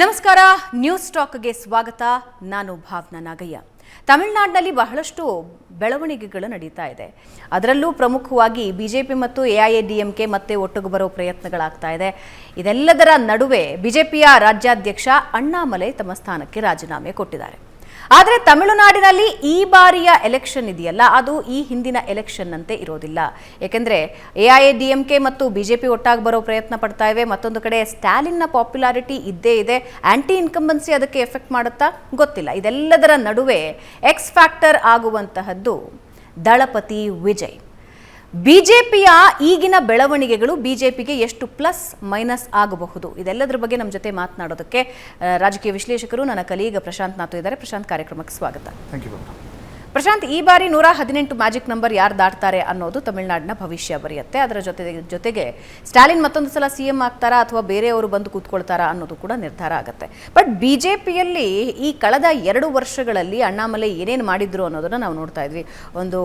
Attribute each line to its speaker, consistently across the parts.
Speaker 1: ನಮಸ್ಕಾರ ನ್ಯೂಸ್ ಟಾಕ್ಗೆ ಸ್ವಾಗತ. ನಾನು ಭಾವನಾ ನಾಗಯ್ಯ. ತಮಿಳುನಾಡಿನಲ್ಲಿ ಬಹಳಷ್ಟು ಬೆಳವಣಿಗೆಗಳು ನಡೀತಾ ಇದೆ. ಅದರಲ್ಲೂ ಪ್ರಮುಖವಾಗಿ ಬಿಜೆಪಿ ಮತ್ತು ಎಐಎಡಿಎಂಕೆ ಮತ್ತೆ ಒಟ್ಟಿಗೆ ಬರೋ ಪ್ರಯತ್ನಗಳಾಗ್ತಾ ಇದೆ. ಇದೆಲ್ಲದರ ನಡುವೆ ಬಿಜೆಪಿಯ ರಾಜ್ಯಾಧ್ಯಕ್ಷ ಅಣ್ಣಾಮಲೈ ತಮ್ಮ ಸ್ಥಾನಕ್ಕೆ ರಾಜೀನಾಮೆ ಕೊಟ್ಟಿದ್ದಾರೆ. ಆದರೆ ತಮಿಳುನಾಡಿನಲ್ಲಿ ಈ ಬಾರಿಯ ಎಲೆಕ್ಷನ್ ಇದೆಯಲ್ಲ, ಅದು ಈ ಹಿಂದಿನ ಎಲೆಕ್ಷನ್ನಂತೆ ಇರೋದಿಲ್ಲ. ಏಕೆಂದರೆ ಕೆ ಮತ್ತು ಬಿಜೆಪಿ ಒಟ್ಟಾಗಿ ಬರೋ ಪ್ರಯತ್ನ ಪಡ್ತಾ ಇವೆ. ಮತ್ತೊಂದು ಕಡೆ ಸ್ಟಾಲಿನ್ನ ಪಾಪ್ಯುಲಾರಿಟಿ ಇದ್ದೇ ಇದೆ. ಆ್ಯಂಟಿ ಇನ್ಕಂಬನ್ಸಿ ಅದಕ್ಕೆ ಎಫೆಕ್ಟ್ ಮಾಡುತ್ತಾ ಗೊತ್ತಿಲ್ಲ. ಇದೆಲ್ಲದರ ನಡುವೆ ಎಕ್ಸ್ ಫ್ಯಾಕ್ಟರ್ ಆಗುವಂತಹದ್ದು ದಳಪತಿ ವಿಜಯ್. ಬಿಜೆಪಿಯ ಈಗಿನ ಬೆಳವಣಿಗೆಗಳು ಬಿಜೆಪಿಗೆ ಎಷ್ಟು ಪ್ಲಸ್ ಮೈನಸ್ ಆಗಬಹುದು? ಇದೆಲ್ಲದರ ಬಗ್ಗೆ ನಮ್ಮ ಜೊತೆ ಮಾತನಾಡೋದಕ್ಕೆ ರಾಜಕೀಯ ವಿಶ್ಲೇಷಕರು, ನನ್ನ ಕಲೀಗ ಪ್ರಶಾಂತ್ ನಾಥು ಇದ್ದಾರೆ. ಪ್ರಶಾಂತ್ ಕಾರ್ಯಕ್ರಮಕ್ಕೆ ಸ್ವಾಗತ.
Speaker 2: ಥ್ಯಾಂಕ್ ಯು
Speaker 1: ಪ್ರಶಾಂತ್ ಈ ಬಾರಿ ನೂರ ಹದಿನೆಂಟು ಮ್ಯಾಜಿಕ್ ನಂಬರ್ ಯಾರು ದಾಟ್ತಾರೆ ಅನ್ನೋದು ತಮಿಳುನಾಡಿನ ಭವಿಷ್ಯ ಬರೆಯುತ್ತೆ. ಅದರ ಜೊತೆ ಜೊತೆಗೆ ಸ್ಟಾಲಿನ್ ಮತ್ತೊಂದು ಸಲ ಸಿ ಎಂ ಆಗ್ತಾರಾ ಅಥವಾ ಬೇರೆಯವರು ಬಂದು ಕೂತ್ಕೊಳ್ತಾರಾ ಅನ್ನೋದು ಕೂಡ ನಿರ್ಧಾರ ಆಗುತ್ತೆ. ಬಟ್ ಬಿಜೆಪಿಯಲ್ಲಿ ಈ ಕಳೆದ ಎರಡು ವರ್ಷಗಳಲ್ಲಿ ಅಣ್ಣಾಮಲೆ ಏನೇನು ಮಾಡಿದ್ರು ಅನ್ನೋದನ್ನ ನಾವು ನೋಡ್ತಾ ಇದ್ವಿ. ಒಂದು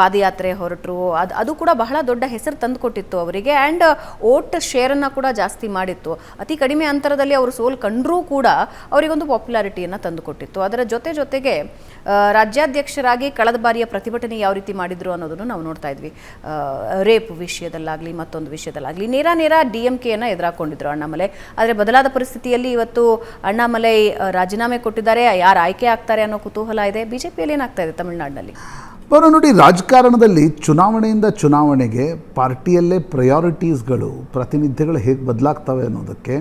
Speaker 1: ಪಾದಯಾತ್ರೆ ಹೊರಟರು ಅದು ಅದು ಕೂಡ ಬಹಳ ದೊಡ್ಡ ಹೆಸರು ತಂದುಕೊಟ್ಟಿತ್ತು ಅವರಿಗೆ. ಆ್ಯಂಡ್ ಓಟ್ ಶೇರನ್ನು ಕೂಡ ಜಾಸ್ತಿ ಮಾಡಿತ್ತು. ಅತಿ ಕಡಿಮೆ ಅಂತರದಲ್ಲಿ ಅವರು ಸೋಲ್ ಕಂಡರೂ ಕೂಡ ಅವರಿಗೊಂದು ಪಾಪ್ಯುಲಾರಿಟಿಯನ್ನು ತಂದುಕೊಟ್ಟಿತ್ತು. ಅದರ ಜೊತೆ ಜೊತೆಗೆ ಆ, ರಾಜ್ಯಾಧ್ಯಕ್ಷರಾಗಿ ಕಳೆದ ಬಾರಿಯ ಪ್ರತಿಭಟನೆ ಯಾವ ರೀತಿ ಮಾಡಿದ್ರು ಅನ್ನೋದನ್ನು ನಾವು ನೋಡ್ತಾ ಇದ್ವಿ. ರೇಪ್ ವಿಷಯದಲ್ಲಾಗಲಿ, ಮತ್ತೊಂದು ವಿಷಯದಲ್ಲಾಗಲಿ, ನೇರ ನೇರ ಡಿ ಎಂ ಕೆಯನ್ನು ಎದುರಾಕೊಂಡಿದ್ರು ಅಣ್ಣಾಮಲೈ. ಆದರೆ ಬದಲಾದ ಪರಿಸ್ಥಿತಿಯಲ್ಲಿ ಇವತ್ತು ಅಣ್ಣಾಮಲೈ ರಾಜೀನಾಮೆ ಕೊಟ್ಟಿದ್ದಾರೆ, ಯಾರು ಆಯ್ಕೆ ಆಗ್ತಾರೆ ಅನ್ನೋ ಕುತೂಹಲ ಇದೆ. ಬಿಜೆಪಿಯಲ್ಲಿ ಏನಾಗ್ತಾ ಇದೆ ತಮಿಳುನಾಡಿನಲ್ಲಿ?
Speaker 2: ಬರೋ ನೋಡಿ, ರಾಜಕಾರಣದಲ್ಲಿ ಚುನಾವಣೆಯಿಂದ ಚುನಾವಣೆಗೆ ಪಾರ್ಟಿಯಲ್ಲೇ ಪ್ರಯಾರಿಟೀಸ್ಗಳು ಪ್ರತಿನಿಧಿಗಳು ಹೇಗೆ ಬದಲಾಗ್ತವೆ ಅನ್ನೋದಕ್ಕೆ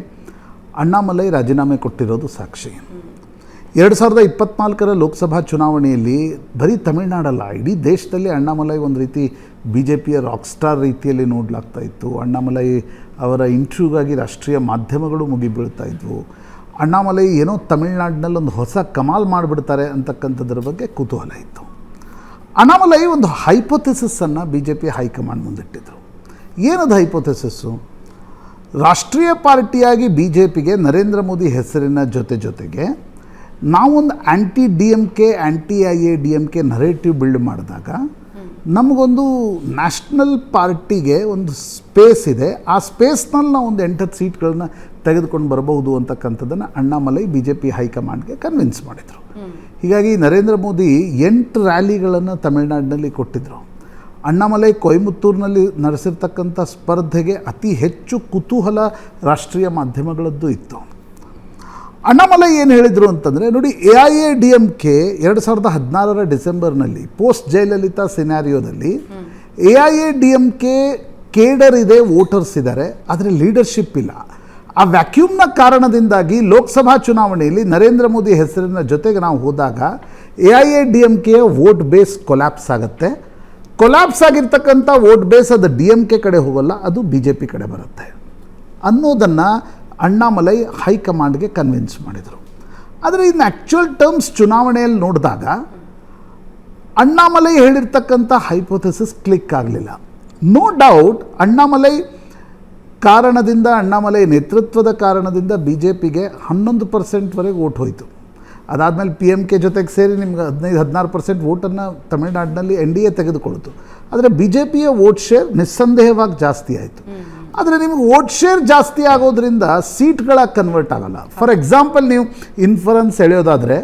Speaker 2: ಅಣ್ಣಾಮಲೈ ರಾಜೀನಾಮೆ ಕೊಟ್ಟಿರೋದು ಸಾಕ್ಷಿ. ಎರಡು ಸಾವಿರದ ಇಪ್ಪತ್ನಾಲ್ಕರ ಲೋಕಸಭಾ ಚುನಾವಣೆಯಲ್ಲಿ ಬರೀ ತಮಿಳುನಾಡಲ್ಲ, ಇಡೀ ದೇಶದಲ್ಲಿ ಅಣ್ಣಾಮಲೈ ಒಂದು ರೀತಿ ಬಿ ಜೆ ಪಿಯ ರಾಕ್ ಸ್ಟಾರ್ ರೀತಿಯಲ್ಲಿ ನೋಡ್ಲಾಗ್ತಾ ಇತ್ತು. ಅಣ್ಣಾಮಲೈ ಅವರ ಇಂಟ್ರ್ಯೂಗಾಗಿ ರಾಷ್ಟ್ರೀಯ ಮಾಧ್ಯಮಗಳು ಮುಗಿಬೀಳ್ತಾ ಇದ್ವು. ಅಣ್ಣಾಮಲೈ ಏನೋ ತಮಿಳುನಾಡಿನಲ್ಲಿ ಒಂದು ಹೊಸ ಕಮಾಲ್ ಮಾಡಿಬಿಡ್ತಾರೆ ಅಂತಕ್ಕಂಥದ್ರ ಬಗ್ಗೆ ಕುತೂಹಲ ಇತ್ತು. ಅಣ್ಣಾಮಲೈ ಒಂದು ಹೈಪೋಥೆಸಿಸನ್ನು B J P high command ಮುಂದಿಟ್ಟಿದ್ರು. ಏನದು ಹೈಪೊಥೆಸಿಸ್ಸು ರಾಷ್ಟ್ರೀಯ ಪಾರ್ಟಿಯಾಗಿ ಬಿ ಜೆ ಪಿಗೆ ನರೇಂದ್ರ ಮೋದಿ ಹೆಸರಿನ ಜೊತೆ ಜೊತೆಗೆ ನಾವೊಂದು anti D M K anti I A D M K narrative build ಮಾಡಿದಾಗ ನಮಗೊಂದು ನ್ಯಾಷನಲ್ ಪಾರ್ಟಿಗೆ ಒಂದು ಸ್ಪೇಸ್ ಇದೆ. ಆ ಸ್ಪೇಸ್ನಲ್ಲಿ ನಾವು ಒಂದು ಎಂಟತ್ತು ಸೀಟ್ಗಳನ್ನ ತೆಗೆದುಕೊಂಡು ಬರಬಹುದು ಅಂತಕ್ಕಂಥದ್ದನ್ನು ಅಣ್ಣಾಮಲೈ ಬಿ ಜೆ ಪಿ ಹೈಕಮಾಂಡ್ಗೆ ಕನ್ವಿನ್ಸ್ ಮಾಡಿದರು. ಹೀಗಾಗಿ ನರೇಂದ್ರ ಮೋದಿ ಎಂಟು ರ್ಯಾಲಿಗಳನ್ನು ತಮಿಳುನಾಡಿನಲ್ಲಿ ಕೊಟ್ಟಿದ್ದರು ಅಣ್ಣಾಮಲೈ ಕೊಯಮತ್ತೂರಿನಲ್ಲಿ ನಡೆಸಿರ್ತಕ್ಕಂಥ ಸ್ಪರ್ಧೆಗೆ ಅತಿ ಹೆಚ್ಚು ಕುತೂಹಲ ರಾಷ್ಟ್ರೀಯ ಮಾಧ್ಯಮಗಳದ್ದು ಇತ್ತು. ಅಣ್ಣಾಮಲೈ ಏನು ಹೇಳಿದರು ಅಂತಂದರೆ, ನೋಡಿ A I A D M K ಎರಡು ಸಾವಿರದ ಹದಿನಾರರ ಡಿಸೆಂಬರ್ನಲ್ಲಿ, post Jayalalithaa ಸಿನಾರಿಯೋದಲ್ಲಿ A I A D M K cadre ಇದೆ, ವೋಟರ್ಸ್ ಇದ್ದಾರೆ ಆದರೆ ಲೀಡರ್ಶಿಪ್ ಇಲ್ಲ. ಆ ವ್ಯಾಕ್ಯೂಮ್ನ ಕಾರಣದಿಂದಾಗಿ ಲೋಕಸಭಾ ಚುನಾವಣೆಯಲ್ಲಿ ನರೇಂದ್ರ ಮೋದಿ ಹೆಸರಿನ ಜೊತೆಗೆ ನಾವು ಹೋದಾಗ A I A D M ಕೆಯ vote base collapse ಆಗುತ್ತೆ. ಕೊಲ್ಯಾಪ್ಸ್ ಆಗಿರ್ತಕ್ಕಂಥ ವೋಟ್ ಬೇಸ್ ಅದು ಡಿ ಎಂ ಕೆ ಕಡೆ ಹೋಗಲ್ಲ, ಅದು ಬಿ ಜೆ ಪಿ ಕಡೆ ಬರುತ್ತೆ ಅನ್ನೋದನ್ನು ಅಣ್ಣಾಮಲೈ ಹೈಕಮಾಂಡ್ಗೆ ಕನ್ವಿನ್ಸ್ ಮಾಡಿದರು. ಆದರೆ ಇನ್ನು ಆ್ಯಕ್ಚುಯಲ್ ಟರ್ಮ್ಸ್ ಚುನಾವಣೆಯಲ್ಲಿ ನೋಡಿದಾಗ, ಅಣ್ಣಾಮಲೈ ಹೇಳಿರ್ತಕ್ಕಂಥ ಹೈಪೋಥೆಸಿಸ್ ಕ್ಲಿಕ್ ಆಗಲಿಲ್ಲ. ನೋ ಡೌಟ್ ಅಣ್ಣಾಮಲೈ ಕಾರಣದಿಂದ, ಅಣ್ಣಾಮಲೈ ನೇತೃತ್ವದ ಕಾರಣದಿಂದ ಬಿ ಜೆ ಪಿಗೆ ಹನ್ನೊಂದು ಪರ್ಸೆಂಟ್ವರೆಗೆ ಓಟ್ ಹೋಯಿತು. ಅದಾದಮೇಲೆ ಪಿ ಎಂ ಕೆ ಜೊತೆಗೆ ಸೇರಿ ನಿಮ್ಗೆ ಹದಿನೈದು, ಹದಿನಾರು ಪರ್ಸೆಂಟ್ ಓಟನ್ನು ತಮಿಳುನಾಡಿನಲ್ಲಿ ಎನ್ ಡಿ ಎ ತೆಗೆದುಕೊಳ್ತು. ಆದರೆ ಬಿ ಜೆ ಪಿಯ ವೋಟ್ ಶೇರ್ ನಿಸ್ಸಂದೇಹವಾಗಿ ಜಾಸ್ತಿ ಆಯಿತು. ಆದರೆ ನಿಮಗೆ ವೋಟ್ ಶೇರ್ ಜಾಸ್ತಿ ಆಗೋದ್ರಿಂದ ಸೀಟ್ಗಳ ಕನ್ವರ್ಟ್ ಆಗಲ್ಲ. ಫಾರ್ ಎಕ್ಸಾಂಪಲ್ ನೀವು ಇನ್ಫರೆನ್ಸ್ ಎಳೆಯೋದಾದರೆ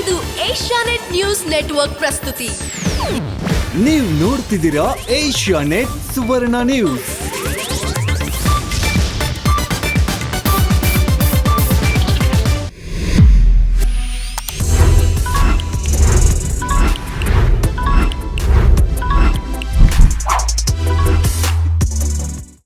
Speaker 3: ಇದು ಏಷ್ಯಾನೆಟ್ ನ್ಯೂಸ್ ನೆಟ್ವರ್ಕ್ ಪ್ರಸ್ತುತಿ.
Speaker 4: ನೀವು ನೋಡ್ತಿದ್ದೀರಾ ಏಷ್ಯಾ ನೆಟ್ ಸುವರ್ಣ ನ್ಯೂಸ್